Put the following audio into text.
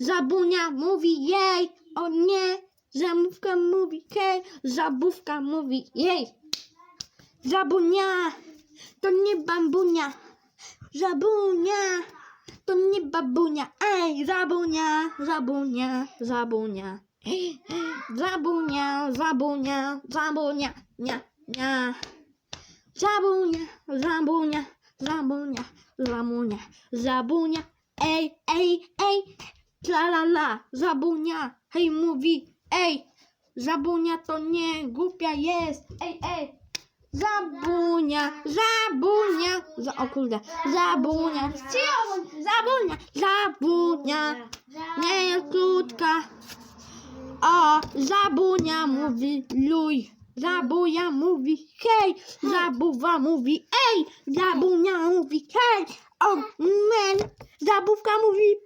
Zabunia mówi jej, o nie. Zamówka mówi hej, zabówka mówi jej. Zabunia, to nie bambunia. Zabunia, to nie babunia. Ej, zabunia, zabunia, zabunia. Zabunia, zabunia, zabunia, nia, nia. Zabunia, zabunia, zabunia, zabunia, zabunia. Ej, ej, ej, la la la, zabunia, hej mówi, ej, zabunia to nie głupia jest, ej, ej. Zabunia, zabunia, za, o kurde, zabunia, zabunia, zabunia, nie jest krótka. A zabunia mówi luj, zabuja mówi hej, zabuwa mówi ej, zabunia mówi hej, o men, zabówka mówi